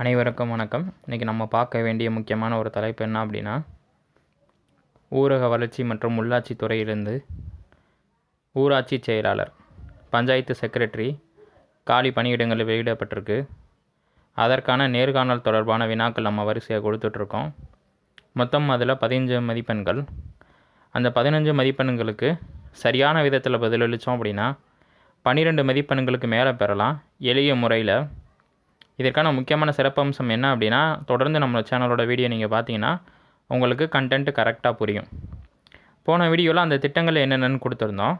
அனைவருக்கும் வணக்கம். இன்றைக்கி நம்ம பார்க்க வேண்டிய முக்கியமான ஒரு தலைப்பு என்ன அப்படின்னா ஊரக வளர்ச்சி மற்றும் உள்ளாட்சி துறையிலிருந்து ஊராட்சி செயலாளர் பஞ்சாயத்து செக்ரட்டரி காலி பணியிடங்களில் வெளியிடப்பட்டிருக்கு. அதற்கான நேர்காணல் தொடர்பான வினாக்கள் நம்ம வரிசையாக கொடுத்துட்ருக்கோம். மொத்தம் அதில் பதினஞ்சு மதிப்பெண்கள். அந்த பதினஞ்சு மதிப்பெண்களுக்கு சரியான விதத்தில் பதிலளித்தோம் அப்படின்னா பன்னிரெண்டு மதிப்பெண்களுக்கு மேலே பெறலாம். எளிய முறையில் இதற்கான முக்கியமான சிறப்பம்சம் என்ன அப்படின்னா தொடர்ந்து நம்ம சேனலோட வீடியோ நீங்கள் பார்த்தீங்கன்னா உங்களுக்கு கண்டென்ட் கரெக்டாக புரியும். போன வீடியோவில் அந்த திட்டங்கள் என்னென்னு கொடுத்துருந்தோம்.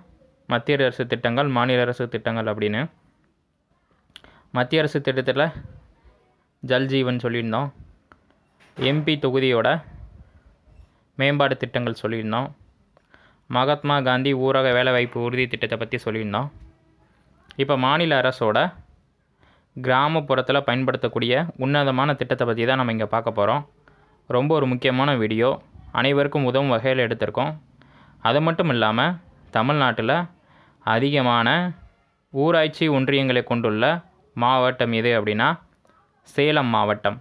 மத்திய அரசு திட்டங்கள் மாநில அரசு திட்டங்கள் அப்படின்னு. மத்திய அரசு திட்டத்தில் ஜல் ஜீவன் சொல்லியிருந்தோம். எம்பி தொகுதியோட மேம்பாடு திட்டங்கள் சொல்லியிருந்தோம். மகாத்மா காந்தி ஊரக வேலைவாய்ப்பு உறுதி திட்டத்தை பற்றி சொல்லியிருந்தோம். இப்போ மாநில அரசோட கிராமப்புறத்தில் பயன்படுத்தக்கூடிய உன்னதமான திட்டத்தை பற்றி தான் நம்ம இங்கே பார்க்க போகிறோம் ரொம்ப ஒரு முக்கியமான வீடியோ. அனைவருக்கும் உதவும் வகையில் எடுத்திருக்கோம். அது மட்டும் இல்லாமல் தமிழ்நாட்டில் அதிகமான ஊராட்சி ஒன்றியங்களை கொண்டுள்ள மாவட்டம் எது அப்படின்னா சேலம் மாவட்டம்.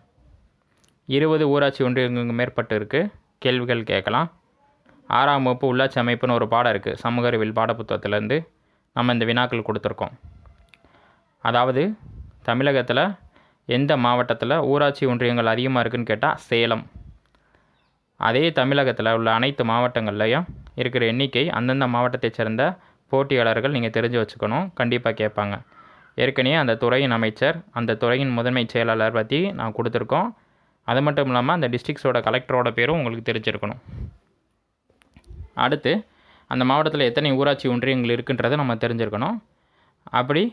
இருபது ஊராட்சி ஒன்றியங்களுக்கு மேற்பட்டு இருக்குது கேள்விகள் கேட்கலாம். ஆறாம் வகுப்பு உள்ளாட்சி அமைப்புன்னு ஒரு பாடம் இருக்குது சமூக அறிவியல் பாடப்புத்தகத்துலேருந்து நம்ம இந்த வினாக்கள் கொடுத்துருக்கோம். அதாவது தமிழகத்தில் எந்த மாவட்டத்தில் ஊராட்சி ஒன்றியங்கள் அதிகமாக இருக்குதுன்னு கேட்டால் சேலம். அதே தமிழகத்தில் உள்ள அனைத்து மாவட்டங்கள்லையும் இருக்கிற எண்ணிக்கை அந்தந்த மாவட்டத்தைச் சேர்ந்த போட்டியாளர்கள் நீங்கள் தெரிஞ்சு வச்சுக்கணும். கண்டிப்பாக கேட்பாங்க. ஏற்கனவே அந்த துறையின் அமைச்சர் அந்த துறையின் முதன்மை செயலாளர் பற்றி நான் கொடுத்துருக்கோம். அது மட்டும் இல்லாமல் அந்த டிஸ்ட்ரிக்ஸோட கலெக்டரோட பேரும் உங்களுக்கு தெரிஞ்சிருக்கணும். அடுத்து அந்த மாவட்டத்தில் எத்தனை ஊராட்சி ஒன்றியங்கள் இருக்குன்றதை நம்ம தெரிஞ்சிருக்கணும். அப்படி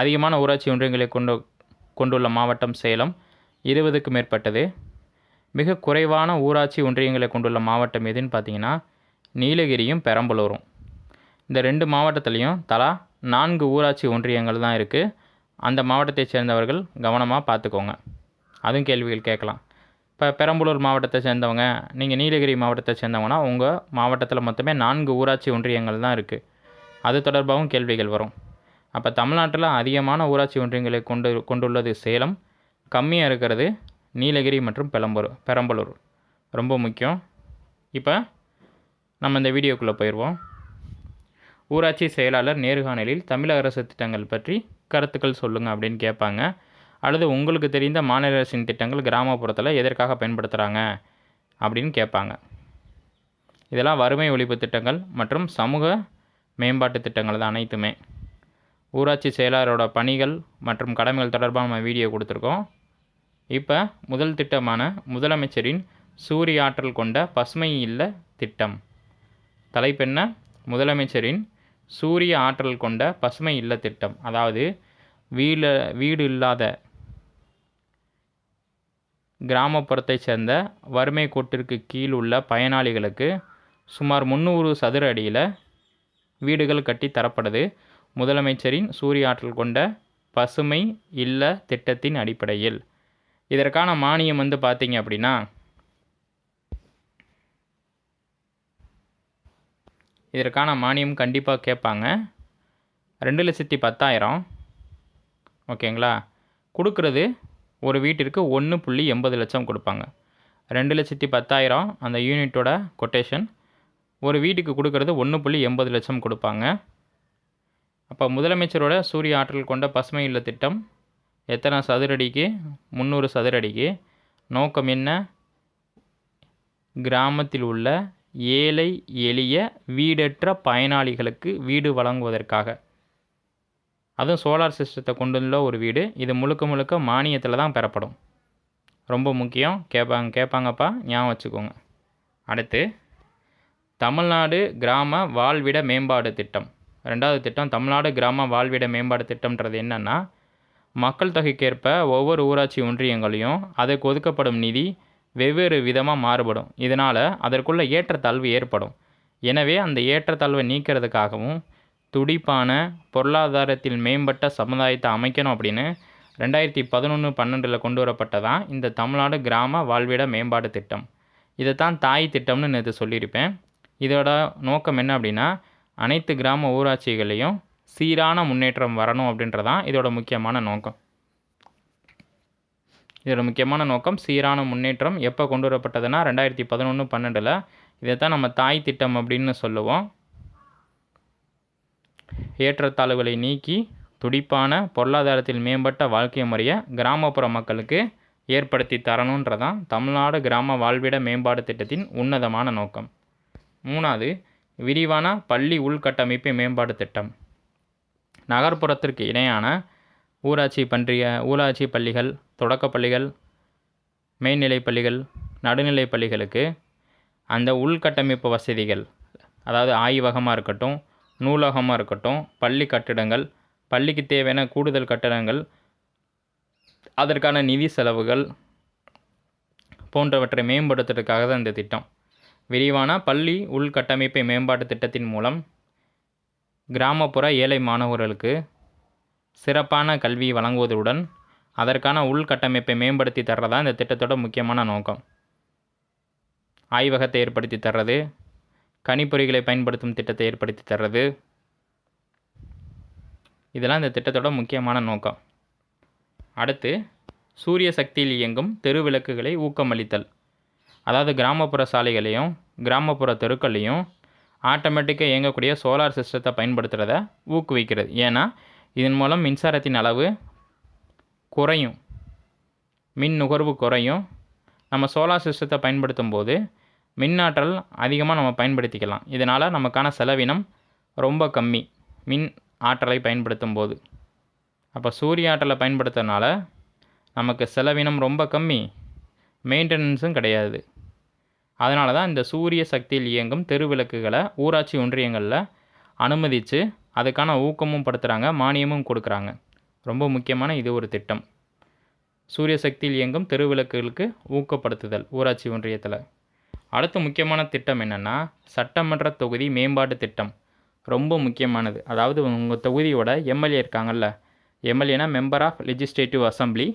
அதிகமான ஊராட்சி ஒன்றியங்களை கொண்டு கொண்டுள்ள மாவட்டம் சேலம் இருபதுக்கு மேற்பட்டது. மிக குறைவான ஊராட்சி ஒன்றியங்களை கொண்டுள்ள மாவட்டம் எதுன்னு பார்த்தீங்கன்னா நீலகிரியும் பெரம்பலூரும். இந்த ரெண்டு மாவட்டத்துலேயும் தலா நான்கு ஊராட்சி ஒன்றியங்கள் தான் இருக்குது அந்த மாவட்டத்தை சேர்ந்தவர்கள் கவனமாக பார்த்துக்கோங்க. அதுவும் கேள்விகள் கேட்கலாம். இப்போ பெரம்பலூர் மாவட்டத்தை சேர்ந்தவங்க நீங்கள் நீலகிரி மாவட்டத்தை சேர்ந்தவங்கன்னா உங்கள் மாவட்டத்தில் மொத்தமே நான்கு ஊராட்சி ஒன்றியங்கள் தான் இருக்குது அது தொடர்பாகவும் கேள்விகள் வரும். அப்போ தமிழ்நாட்டில் அதிகமான ஊராட்சி ஒன்றியங்களை கொண்டு கொண்டுள்ளது சேலம் கம்மியாக இருக்கிறது நீலகிரி மற்றும் பெரம்பலூர் பெரம்பலூர். ரொம்ப முக்கியம். இப்போ நம்ம இந்த வீடியோக்குள்ளே போயிடுவோம் ஊராட்சி செயலாளர் நேர்காணலில் தமிழக அரசு திட்டங்கள் பற்றி கருத்துக்கள் சொல்லுங்கள் அப்படின்னு கேட்பாங்க. அல்லது உங்களுக்கு தெரிந்த மாநில அரசின் திட்டங்கள் கிராமப்புறத்தில் எதற்காக பயன்படுத்துகிறாங்க அப்படின்னு கேட்பாங்க. இதெல்லாம் வறுமை ஒழிப்பு திட்டங்கள் மற்றும் சமூக மேம்பாட்டு திட்டங்கள் தான் அனைத்துமே. ஊராட்சி செயலாளரோட பணிகள் மற்றும் கடமைகள் தொடர்பாக நம்ம வீடியோ கொடுத்துருக்கோம். இப்போ முதல் திட்டமான முதலமைச்சரின் சூரிய ஆற்றல் கொண்ட பசுமை இல்ல திட்டம். தலைப்பெண்ண முதலமைச்சரின் சூரிய ஆற்றல் கொண்ட பசுமை இல்ல திட்டம். அதாவது வீடு வீடு இல்லாத கிராமப்புறத்தை சேர்ந்த வறுமை கோட்டிற்கு கீழ் உள்ள பயனாளிகளுக்கு சுமார் முந்நூறு சதுர அடியில் வீடுகள் கட்டி தரப்படுது. முதலமைச்சரின் சூரிய ஆற்றல் கொண்ட பசுமை இல்ல திட்டத்தின் அடிப்படையில். இதற்கான மானியம் வந்து பார்த்தீங்க அப்படின்னா இதற்கான மானியம் கண்டிப்பாக கேட்பாங்க. ரெண்டு லட்சத்தி பத்தாயிரம் ஓகேங்களா? கொடுக்குறது ஒரு வீட்டிற்கு ஒன்று புள்ளி எண்பது லட்சம் கொடுப்பாங்க. ரெண்டு லட்சத்தி பத்தாயிரம் அந்த யூனிட்டோட கொட்டேஷன் ஒரு வீட்டுக்கு கொடுக்கறது ஒன்று புள்ளி எண்பது லட்சம் கொடுப்பாங்க. அப்போ முதலமைச்சரோட சூரிய ஆற்றல் கொண்ட பசுமை இல்ல திட்டம். எத்தனை சதுரடிக்கு? முந்நூறு சதுரடிக்கு. நோக்கம் என்ன? கிராமத்தில் உள்ள ஏழை எளிய வீடற்ற பயனாளிகளுக்கு வீடு வழங்குவதற்காக. அதுவும் சோலார் சிஸ்டத்தை கொண்டுள்ள ஒரு வீடு. இது முழுக்க முழுக்க மானியத்தில் தான் பெறப்படும். ரொம்ப முக்கியம். கேட்பாங்க கேட்பாங்கப்பா ஞாபகம் வச்சுக்கோங்க. அடுத்து தமிழ்நாடு கிராம வாழ்விட மேம்பாடு திட்டம். ரெண்டாவது திட்டம் தமிழ்நாடு கிராம வாழ்விட மேம்பாடு திட்டம்ன்றது என்னென்னா மக்கள் தொகைக்கேற்ப ஒவ்வொரு ஊராட்சி ஒன்றியங்களையும் அதுக்கு ஒதுக்கப்படும் நிதி வெவ்வேறு விதமாக மாறுபடும். இதனால் அதற்குள்ள ஏற்றத்தாழ்வு ஏற்படும். எனவே அந்த ஏற்றத்தாழ்வை நீக்கிறதுக்காகவும் துடிப்பான பொருளாதாரத்தில் மேம்பட்ட சமுதாயத்தை அமைக்கணும் அப்படின்னு ரெண்டாயிரத்தி பதினொன்று பன்னெண்டில் கொண்டு வரப்பட்டதான் இந்த தமிழ்நாடு கிராம வாழ்விட மேம்பாடு திட்டம். இதை தான் தாய் திட்டம்னு நேற்று சொல்லியிருப்பேன். இதோட நோக்கம் என்ன அப்படின்னா அனைத்து கிராம ஊராட்சிகளையும் சீரான முன்னேற்றம் வரணும் அப்படின்றதான் இதோட முக்கியமான நோக்கம். இதோட முக்கியமான நோக்கம் சீரான முன்னேற்றம் எப்போ கொண்டு வரப்பட்டதுன்னா ரெண்டாயிரத்தி பதினொன்று பன்னெண்டில் இதை தான் நம்ம தாய் திட்டம் அப்படின்னு சொல்லுவோம். ஏற்றத்தாழ்வுகளை நீக்கி துடிப்பான பொருளாதாரத்தில் மேம்பட்ட வாழ்க்கை முறையை கிராமப்புற மக்களுக்கு ஏற்படுத்தி தரணுன்றதான் தமிழ்நாடு கிராம வாழ்விட மேம்பாடு திட்டத்தின் உன்னதமான நோக்கம். மூணாவது விரிவான பள்ளி உள்கட்டமைப்பு மேம்பாடு திட்டம். நகர்ப்புறத்திற்கு இணையான ஊராட்சி பன்றிய ஊராட்சி பள்ளிகள் தொடக்கப் பள்ளிகள் மேல்நிலைப் பள்ளிகள் நடுநிலைப் பள்ளிகளுக்கு அந்த உள்கட்டமைப்பு வசதிகள் அதாவது ஆய்வகமாக இருக்கட்டும் நூலகமாக இருக்கட்டும் பள்ளி கட்டிடங்கள் பள்ளிக்கு தேவையான கூடுதல் கட்டடங்கள் அதற்கான நிதி செலவுகள் போன்றவற்றை மேம்படுத்துறதுக்காக தான் இந்த திட்டம். விரிவான பள்ளி உள்கட்டமைப்பை மேம்பாட்டு திட்டத்தின் மூலம் கிராமப்புற ஏழை மாணவர்களுக்கு சிறப்பான கல்வி வழங்குவதுடன் அதற்கான உள்கட்டமைப்பை மேம்படுத்தி தர்றதா இந்த திட்டத்தோட முக்கியமான நோக்கம். ஆய்வகத்தை ஏற்படுத்தி தர்றது கணிப்பொறிகளை பயன்படுத்தும் திட்டத்தை ஏற்படுத்தி தர்றது. இதெல்லாம் இந்த திட்டத்தோட முக்கியமான நோக்கம். அடுத்து சூரிய சக்தியில் இயங்கும் தெருவிளக்குகளை ஊக்கமளித்தல். அதாவது கிராமப்புற சாலைகளையும் கிராமப்புற தெருக்கள்லையும் ஆட்டோமேட்டிக்காக இயங்கக்கூடிய சோலார் சிஸ்டத்தை பயன்படுத்துகிறத ஊக்குவிக்கிறது. ஏன்னா இதன் மூலம் மின்சாரத்தின் அளவு குறையும். மின் நுகர்வு குறையும். நம்ம சோலார் சிஸ்டத்தை பயன்படுத்தும் போது மின்னாற்றல் அதிகமாக நம்ம பயன்படுத்திக்கலாம். இதனால் நமக்கான செலவினம் ரொம்ப கம்மி. மின் ஆற்றலை பயன்படுத்தும் போது அப்போ சூரிய ஆற்றலை பயன்படுத்துறதுனால நமக்கு செலவினம் ரொம்ப கம்மி. மெயின்டெனன்ஸும் கிடையாது. அதனால தான் இந்த சூரிய சக்தியில் இயங்கும் தெருவிளக்குகளை ஊராட்சி ஒன்றியங்களில் அனுமதித்து அதுக்கான ஊக்கமும் படுத்துகிறாங்க மானியமும் கொடுக்குறாங்க. ரொம்ப முக்கியமான இது ஒரு திட்டம். சூரிய சக்தியில் இயங்கும் தெருவிளக்குகளுக்கு ஊக்கப்படுத்துதல் ஊராட்சி ஒன்றியத்தில். அடுத்த முக்கியமான திட்டம் என்னென்னா சட்டமன்ற தொகுதி மேம்பாட்டு திட்டம். ரொம்ப முக்கியமானது. அதாவது உங்கள் தொகுதியோட எம்எல்ஏ இருக்காங்கல்ல எம்எல்ஏனா மெம்பர் ஆஃப் லெஜிஸ்லேட்டிவ் அசம்பிளி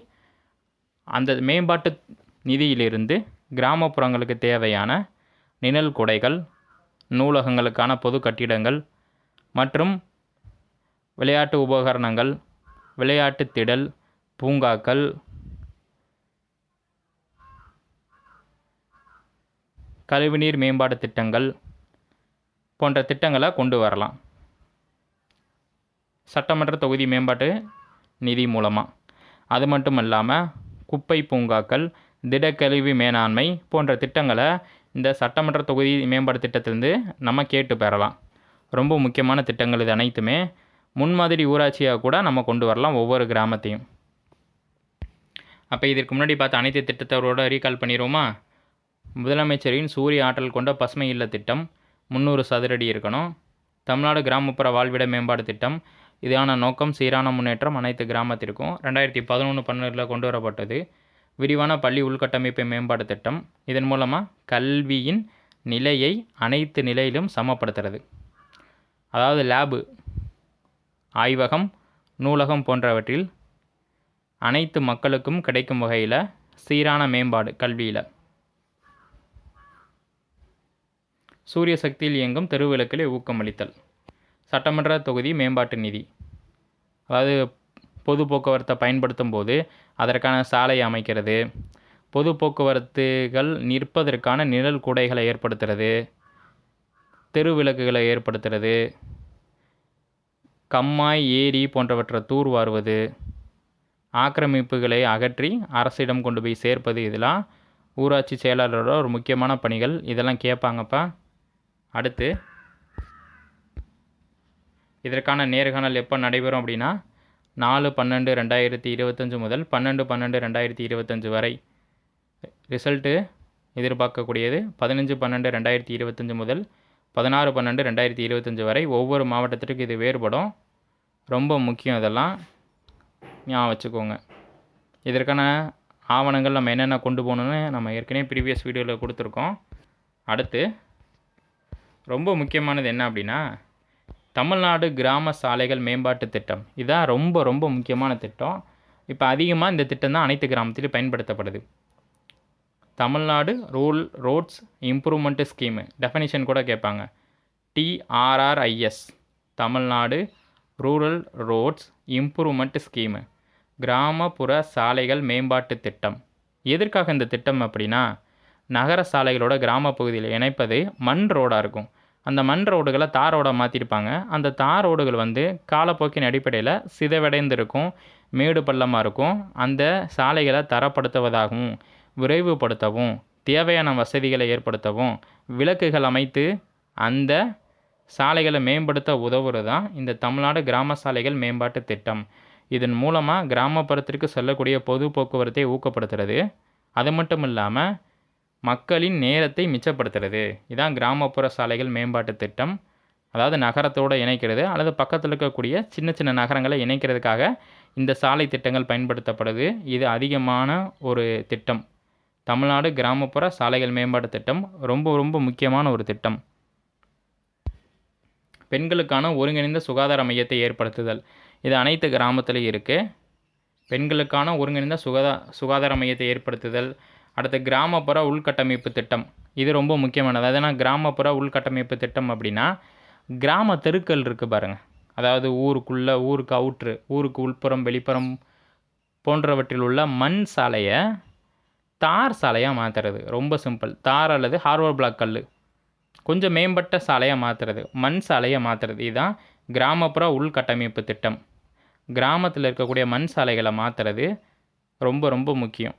அந்த மேம்பாட்டு நிதியிலிருந்து கிராமப்புறங்களுக்கு தேவையான நிழல் குடைகள் நூலகங்களுக்கான பொது கட்டிடங்கள் மற்றும் விளையாட்டு உபகரணங்கள் விளையாட்டு திடல் பூங்காக்கள் கழிவுநீர் மேம்பாடு திட்டங்கள் போன்ற திட்டங்களை கொண்டு வரலாம். சட்டமன்ற தொகுதி மேம்பாட்டு நிதி மூலமாக அது மட்டும் இல்லாமல் குப்பை பூங்காக்கள் திடக்கழிவு மேலாண்மை போன்ற திட்டங்களை இந்த சட்டமன்ற தொகுதி மேம்பாடு திட்டத்திலேருந்து நம்ம கேட்டு பெறலாம். ரொம்ப முக்கியமான திட்டங்கள் இது அனைத்துமே. முன்மாதிரி ஊராட்சியாக கூட நம்ம கொண்டு வரலாம் ஒவ்வொரு கிராமத்தையும். அப்போ இதற்கு முன்னாடி பார்த்த அனைத்து திட்டத்தோட ரீகால் பண்ணிடுவோமா? முதலமைச்சரின் சூரிய ஆற்றல் கொண்ட பசுமை இல்ல திட்டம் முந்நூறு சதுரடி இருக்கணும். தமிழ்நாடு கிராமப்புற வாழ்விட மேம்பாடு திட்டம். இதான நோக்கம் சீரான முன்னேற்றம் அனைத்து கிராமத்திற்கும். ரெண்டாயிரத்தி பதினொன்று பன்னெண்டில் கொண்டு வரப்பட்டது. விரிவான பள்ளி உள்கட்டமைப்பு மேம்பாடு திட்டம். இதன் மூலமாக கல்வியின் நிலையை அனைத்து நிலையிலும் சமப்படுத்துறது. அதாவது லேபு ஆய்வகம் நூலகம் போன்றவற்றில் அனைத்து மக்களுக்கும் கிடைக்கும் வகையில் சீரான மேம்பாடு கல்வியில். சூரிய சக்தியில் இயங்கும் தெருவிளக்கிலே ஊக்கமளித்தல். சட்டமன்ற தொகுதி மேம்பாட்டு நிதி. அதாவது பொது போக்குவரத்தை பயன்படுத்தும் போது அதற்கான சாலை அமைக்கிறது. பொது போக்குவரத்துகள் நிற்பதற்கான நிழல் கூடைகளை ஏற்படுத்துறது. தெருவிளக்குகளை ஏற்படுத்துறது. கம்மாய் ஏரி போன்றவற்றை தூர்வாருவது. ஆக்கிரமிப்புகளை அகற்றி அரசிடம் கொண்டு போய் சேர்ப்பது இதெல்லாம் ஊராட்சி செயலாளரோட ஒரு முக்கியமான பணிகள். இதெல்லாம் கேட்பாங்கப்பா. அடுத்து இதற்கான நேர்காணல் எப்போ நடைபெறும் அப்படின்னா நாலு பன்னெண்டு ரெண்டாயிரத்தி இருபத்தஞ்சு முதல் பன்னெண்டு பன்னெண்டு ரெண்டாயிரத்தி இருபத்தஞ்சு வரை. ரிசல்ட்டு எதிர்பார்க்கக்கூடியது பதினஞ்சு பன்னெண்டு ரெண்டாயிரத்தி இருபத்தஞ்சு முதல் பதினாறு பன்னெண்டு ரெண்டாயிரத்தி இருபத்தஞ்சு வரை. ஒவ்வொரு மாவட்டத்திற்கு இது வேறுபடும். ரொம்ப முக்கியம் இதெல்லாம். ஞாபகம் வச்சுக்கோங்க. இதற்கான ஆவணங்கள் நம்ம என்னென்ன கொண்டு போகணுன்னு நம்ம ஏற்கனவே ப்ரீவியஸ் வீடியோவில் கொடுத்துருக்கோம். அடுத்து ரொம்ப முக்கியமானது என்ன அப்படின்னா தமிழ்நாடு கிராம சாலைகள் மேம்பாட்டு திட்டம். இதுதான் ரொம்ப ரொம்ப முக்கியமான திட்டம். இப்போ அதிகமாக இந்த திட்டம் தான் அனைத்து கிராமத்திலையும் பயன்படுத்தப்படுது. Tamil Nadu rural roads improvement scheme. Definition கூட கேட்பாங்க. TRRIS Tamil Nadu rural roads improvement scheme. கிராமப்புற சாலைகள் மேம்பாட்டு திட்டம். எதற்காக இந்த திட்டம் அப்படின்னா நகர சாலைகளோட கிராம பகுதியில் இணைப்பது மண் ரோடாக இருக்கும். அந்த மண் ரோடுகளை தார் ரோடாக மாற்றிருப்பாங்க அந்த தார் ரோடுகள் வந்து காலப்போக்கின் அடிப்படையில் சிதைவடைந்திருக்கும் மேடு பள்ளமாக இருக்கும். அந்த சாலைகளை தரப்படுத்துவதாகவும் விரைவுபடுத்தவும் தேவையான வசதிகளை ஏற்படுத்தவும் விளக்குகள் அமைத்து அந்த சாலைகளை மேம்படுத்த உதவுறது தான் இந்த தமிழ்நாடு கிராம சாலைகள் மேம்பாட்டு திட்டம். இதன் மூலமாக கிராமப்புறத்திற்கு செல்லக்கூடிய பொது போக்குவரத்தை ஊக்கப்படுத்துறது. அது மட்டும் இல்லாமல் மக்களின் நேரத்தை மிச்சப்படுத்துறது. இதான் கிராமப்புற சாலைகள் மேம்பாட்டு திட்டம். அதாவது நகரத்தோடு இணைக்கிறது அல்லது பக்கத்தில் இருக்கக்கூடிய சின்ன சின்ன நகரங்களை இணைக்கிறதுக்காக இந்த சாலை திட்டங்கள் பயன்படுத்தப்படுது. இது அதிகமான ஒரு திட்டம். தமிழ்நாடு கிராமப்புற சாலைகள் மேம்பாட்டு திட்டம் ரொம்ப ரொம்ப முக்கியமான ஒரு திட்டம். பெண்களுக்கான ஒருங்கிணைந்த சுகாதார மையத்தை ஏற்படுத்துதல். இது அனைத்து கிராமத்துலேயும் இருக்குது பெண்களுக்கான ஒருங்கிணைந்த சுகாதா சுகாதார மையத்தை ஏற்படுத்துதல். அடுத்து கிராமப்புற உள்கட்டமைப்பு திட்டம். இது ரொம்ப முக்கியமானது. அதனா கிராமப்புற உள்கட்டமைப்பு திட்டம் அப்படின்னா கிராம தெருக்கள் இருக்குது பாருங்கள் அதாவது ஊருக்குள்ளே ஊருக்கு அவுட்ரு ஊருக்கு உள்புறம் வெளிப்புறம் போன்றவற்றில் உள்ள மண் சாலையை தார் சாலையாக மாற்றுறது ரொம்ப சிம்பிள். தார் அல்லது ஹார்வர் பிளாக் கல் கொஞ்சம் மேம்பட்ட சாலையாக மாற்றுறது மண் சாலையை மாற்றுறது இதுதான் கிராமப்புற உள்கட்டமைப்பு திட்டம். கிராமத்தில் இருக்கக்கூடிய மண் சாலைகளை மாற்றுறது ரொம்ப ரொம்ப முக்கியம்.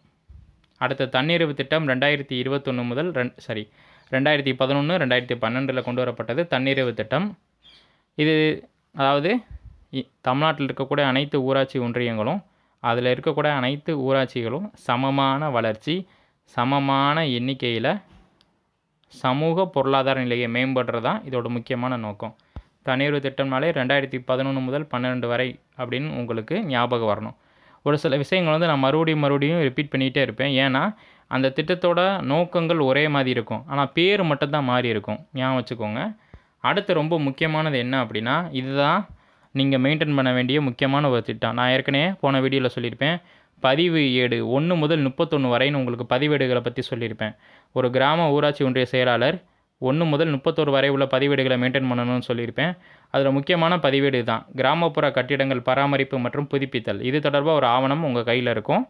அடுத்த தன்னிறைவு திட்டம் ரெண்டாயிரத்தி இருபத்தொன்று முதல் ரெண் சாரி ரெண்டாயிரத்தி பதினொன்று ரெண்டாயிரத்தி பன்னெண்டில் கொண்டு வரப்பட்டது தன்னிறைவு திட்டம். இது அதாவது தமிழ்நாட்டில் இருக்கக்கூடிய அனைத்து ஊராட்சி ஒன்றியங்களும் அதில் இருக்கக்கூடிய அனைத்து ஊராட்சிகளும் சமமான வளர்ச்சி சமமான எண்ணிக்கையில் சமூக பொருளாதார நிலையை மேம்படுறது தான் இதோட முக்கியமான நோக்கம். தனியுறு திட்டம்னாலே ரெண்டாயிரத்தி பதினொன்று முதல் பன்னெண்டு வரை அப்படின்னு உங்களுக்கு ஞாபகம் வரணும். ஒரு சில விஷயங்கள் வந்து நான் மறுபடியும் மறுபடியும் ரிப்பீட் பண்ணிகிட்டே இருப்பேன். ஏன்னா அந்த திட்டத்தோட நோக்கங்கள் ஒரே மாதிரி இருக்கும். ஆனால் பேர் மட்டும்தான் மாறி இருக்கும். ஞாபகம் வச்சுக்கோங்க. அடுத்து ரொம்ப முக்கியமானது என்ன அப்படின்னா இதுதான் நீங்கள் மெயின்டைன் பண்ண வேண்டிய முக்கியமான ஒரு திட்டம். நான் ஏற்கனவே போன வீடியோவில் சொல்லியிருப்பேன். பதிவு ஏடு ஒன்று முதல் முப்பத்தொன்று வரைன்னு உங்களுக்கு பதிவேடுகளை பற்றி சொல்லியிருப்பேன். ஒரு கிராம ஊராட்சி ஒன்றிய செயலாளர் ஒன்று முதல் முப்பத்தோரு வரை உள்ள பதிவேடுகளை மெயின்டைன் பண்ணணும்னு சொல்லியிருப்பேன். அதில் முக்கியமான பதிவேடு தான் கிராமப்புற கட்டிடங்கள் பராமரிப்பு மற்றும் புதுப்பித்தல். இது தொடர்பாக ஒரு ஆவணம் உங்கள் கையில் இருக்கும்.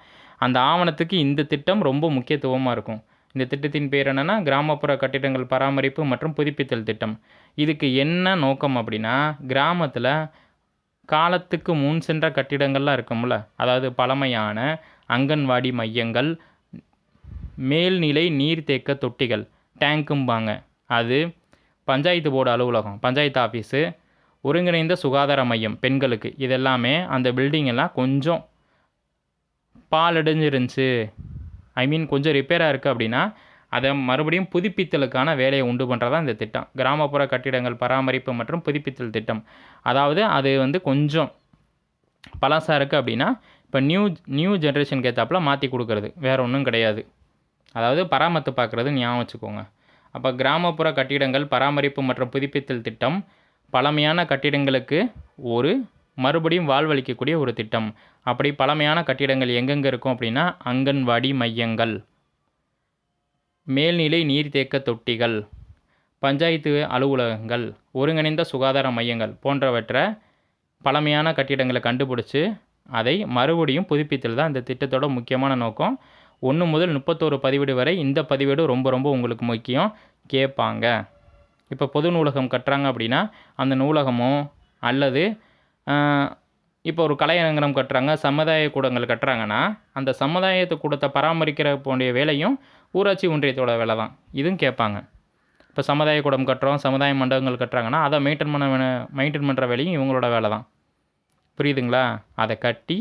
அந்த ஆவணத்துக்கு இந்த திட்டம் ரொம்ப முக்கியத்துவமாக இருக்கும். இந்த திட்டத்தின் பேர் என்னென்னா கிராமப்புற கட்டிடங்கள் பராமரிப்பு மற்றும் புதுப்பித்தல் திட்டம். இதுக்கு என்ன நோக்கம் அப்படின்னா கிராமத்தில் காலத்துக்கு முன் சென்ற கட்டிடங்கள்லாம் இருக்கும்ல. அதாவது பழமையான அங்கன்வாடி மையங்கள் மேல்நிலை நீர்த்தேக்க தொட்டிகள் டேங்க்கும்பாங்க அது பஞ்சாயத்து போர்டு அலுவலகம் பஞ்சாயத்து ஆஃபீஸு ஒருங்கிணைந்த சுகாதார மையம் பெண்களுக்கு. இதெல்லாமே அந்த பில்டிங் எல்லாம் கொஞ்சம் பாலடைஞ்சிருந்துச்சு ஐ மீன் கொஞ்சம் ரிப்பேராக இருக்குது அப்படின்னா அதை மறுபடியும் புதுப்பித்தலுக்கான வேலையை உண்டு பண்ணுறதா இந்த திட்டம். கிராமப்புற கட்டிடங்கள் பராமரிப்பு மற்றும் புதுப்பித்தல் திட்டம். அதாவது அது வந்து கொஞ்சம் பழசாக இருக்குது அப்படின்னா இப்போ நியூ நியூ ஜென்ரேஷனுக்கு ஏற்றாப்புல மாற்றி கொடுக்கறது. வேறு ஒன்றும் கிடையாது. அதாவது பராமரித்து பார்க்குறது ஞாபகம் வச்சுக்கோங்க. அப்போ கிராமப்புற கட்டிடங்கள் பராமரிப்பு மற்றும் புதுப்பித்தல் திட்டம் பழமையான கட்டிடங்களுக்கு ஒரு மறுபடியும் வாழ்வளிக்கக்கூடிய ஒரு திட்டம். அப்படி பழமையான கட்டிடங்கள் எங்கெங்கே இருக்கும் அப்படின்னா அங்கன்வாடி மையங்கள். மேல்நிலை நீர்த்தேக்க தொட்டிகள் பஞ்சாயத்து அலுவலகங்கள் ஒருங்கிணைந்த சுகாதார மையங்கள் போன்றவற்றை பழமையான கட்டிடங்களை கண்டுபிடிச்சி அதை மறுபடியும் புதுப்பித்தல் தான் இந்த திட்டத்தோட முக்கியமான நோக்கம். ஒன்று முதல் முப்பத்தோரு பதிவேடு வரை இந்த பதிவேடு ரொம்ப ரொம்ப உங்களுக்கு முக்கியம். கேட்பாங்க. இப்போ பொது நூலகம் கட்டுறாங்க அப்படின்னா அந்த நூலகமோ அல்லது இப்போ ஒரு கலையரங்கம் கட்டுறாங்க சமுதாய கூடங்கள் கட்டுறாங்கன்னா அந்த சமுதாயத்து கூடத்தை பராமரிக்கிற போன்ற வேலையும் ஊராட்சி ஒன்றியத்தோட வேலை தான். இதுவும் கேட்பாங்க. இப்போ சமுதாய கூடம் கட்டுறோம் சமுதாய மண்டபங்கள் கட்டுறாங்கன்னா அதை மெயின்டைன் பண்ண மெயின்டைன் பண்ணுற வேலையும் இவங்களோட வேலை தான். புரியுதுங்களா? அதை கட்டி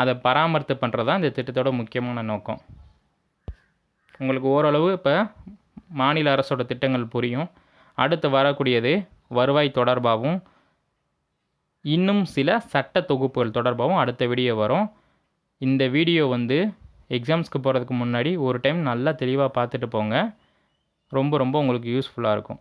அதை பராமரித்து பண்ணுறது தான் இந்த திட்டத்தோட முக்கியமான நோக்கம். உங்களுக்கு ஓரளவு இப்போ மாநில அரசோட திட்டங்கள் புரியும். அடுத்து வரக்கூடியது வருவாய் தொடர்பாகவும் இன்னும் சில சட்ட தொகுப்புகள் தொடர்பாகவும் அடுத்த வீடியோ வரும். இந்த வீடியோ வந்து எக்ஸாம்ஸ்க்கு போகிறதுக்கு முன்னாடி ஒரு டைம் நல்லா தெளிவாக பார்த்துட்டு போங்க. ரொம்ப ரொம்ப உங்களுக்கு யூஸ்ஃபுல்லாக இருக்கும்.